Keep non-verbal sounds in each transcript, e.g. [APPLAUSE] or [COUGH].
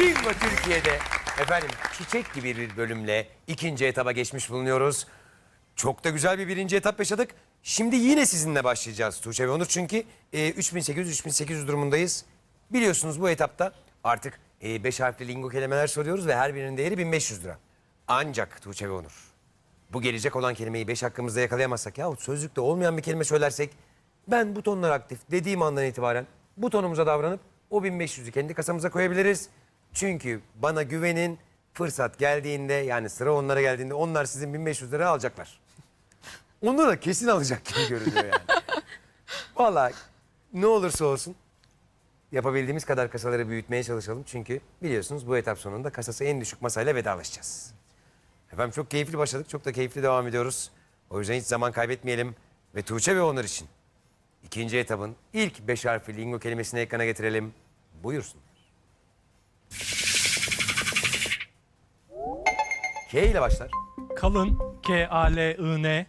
Bingo Türkiye'de efendim çiçek gibi bir bölümle ikinci etaba geçmiş bulunuyoruz. Çok da güzel bir birinci etap yaşadık. Şimdi yine sizinle başlayacağız Tuğçe ve Onur çünkü e, 3800-3800 durumundayız. Biliyorsunuz bu etapta artık 5 harfli lingo kelimeler soruyoruz ve her birinin değeri 1500 lira. Ancak Tuğçe ve Onur bu gelecek olan kelimeyi 5 hakkımızda yakalayamazsak yahut sözlükte olmayan bir kelime söylersek ben butonlar aktif dediğim andan itibaren butonumuza davranıp o 1500'ü kendi kasamıza koyabiliriz. Çünkü bana güvenin fırsat geldiğinde yani sıra onlara geldiğinde onlar sizin 1500 lira alacaklar. Onu da kesin alacak gibi görünüyor yani. [LAUGHS] Vallahi ne olursa olsun yapabildiğimiz kadar kasaları büyütmeye çalışalım. Çünkü biliyorsunuz bu etap sonunda kasası en düşük masayla vedalaşacağız. Efendim çok keyifli başladık. Çok da keyifli devam ediyoruz. O yüzden hiç zaman kaybetmeyelim. Ve Tuğçe ve Onur için ikinci etabın ilk beş harfli lingo kelimesini ekrana getirelim. Buyursun. K ile başlar. Kalın K-A-L-I-N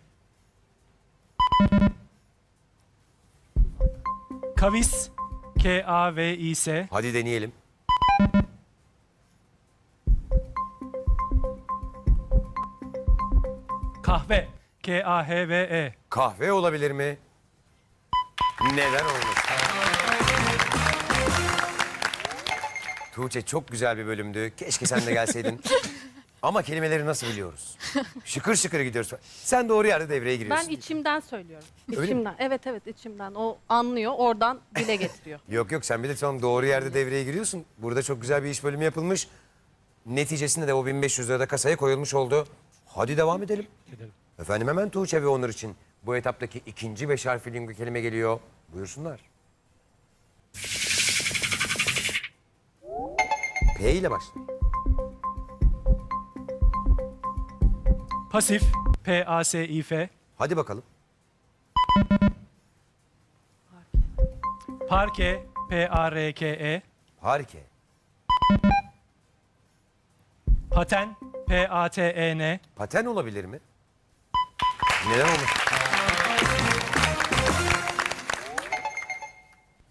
Kavis K-A-V-İ-S Hadi deneyelim. Kahve K-A-H-V-E Kahve olabilir mi? Neden olmasın? Tuğçe çok güzel bir bölümdü. Keşke sen de gelseydin. [LAUGHS] Ama kelimeleri nasıl biliyoruz? Şıkır şıkır gidiyoruz. Sen doğru yerde devreye Ben giriyorsun. içimden söylüyorum. mi? İçimden. Evet evet içimden. O anlıyor. Oradan dile getiriyor. [LAUGHS] Yok yok sen bir de tamam doğru yerde devreye giriyorsun. Burada çok güzel bir iş bölümü yapılmış. Neticesinde de o 1500 lirada kasaya koyulmuş oldu. Hadi devam edelim. Edelim. Efendim hemen Tuğçe ve Onur için bu etaptaki ikinci beş harfli lingo kelime geliyor. Buyursunlar. P ile başla. Pasif P-A-S-İ-F Hadi bakalım. Parke P-A-R-K-E Harike. Paten P-A-T-E-N Paten olabilir mi? Neden olmasın?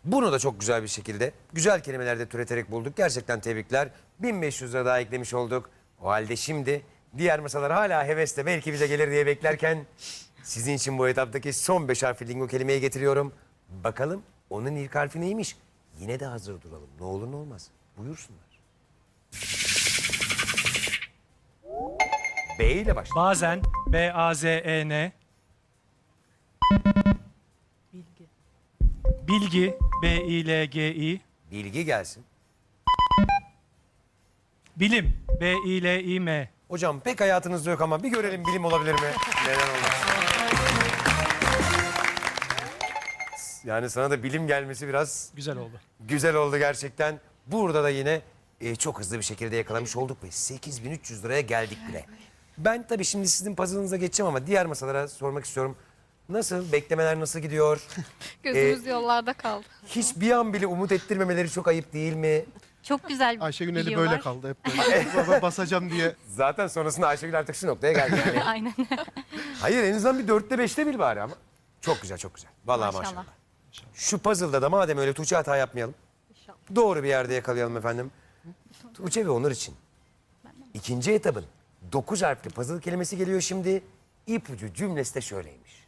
Bunu da çok güzel bir şekilde, güzel kelimelerde türeterek bulduk. Gerçekten tebrikler. 1500 lira daha eklemiş olduk. O halde şimdi diğer masalar hala hevesle belki bize gelir diye beklerken... ...sizin için bu etaptaki son beş harfli lingo kelimeyi getiriyorum. Bakalım onun ilk harfi neymiş? Yine de hazır duralım. Ne olur ne olmaz. Buyursunlar. B ile başla. Bazen B-A-Z-E-N Bilgi. Bilgi B-İ-L-G-İ Bilgi gelsin. Bilim B-İ-L-İ-M Hocam pek hayatınızda yok ama bir görelim bilim olabilir mi? Neden olmaz? Yani sana da bilim gelmesi biraz Güzel oldu. güzel oldu gerçekten. Burada da yine e, çok hızlı bir şekilde yakalamış olduk ve 8300 liraya geldik bile. Ben tabii şimdi sizin puzzle'ınıza geçeceğim ama diğer masalara sormak istiyorum. Nasıl? Beklemeler nasıl gidiyor? [LAUGHS] Gözümüz yollarda kaldı. Hiç bir an bile umut ettirmemeleri çok ayıp değil mi? Çok güzel Ayşegül'ün eli biliyorlar. böyle kaldı hep böyle. Baba [LAUGHS] basacağım diye. Zaten sonrasında Ayşegül artık şu noktaya geldi. Yani. [LAUGHS] Aynen. Hayır en azından bir dörtte beşte bir bari ama. Çok güzel çok güzel. Vallahi maşallah. Maşallah. Şu puzzle'da da madem öyle Tuğçe hata yapmayalım. İnşallah. Doğru bir yerde yakalayalım efendim. Tuğçe ve Onur için. ikinci etabın dokuz harfli puzzle kelimesi geliyor şimdi. İpucu cümlesi de şöyleymiş.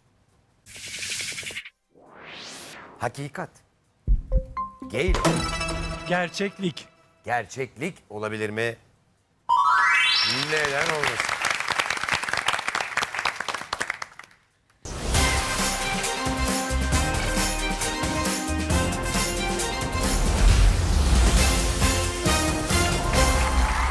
Hakikat. Geyl. Gerçeklik Gerçeklik olabilir mi? Neden olmasın?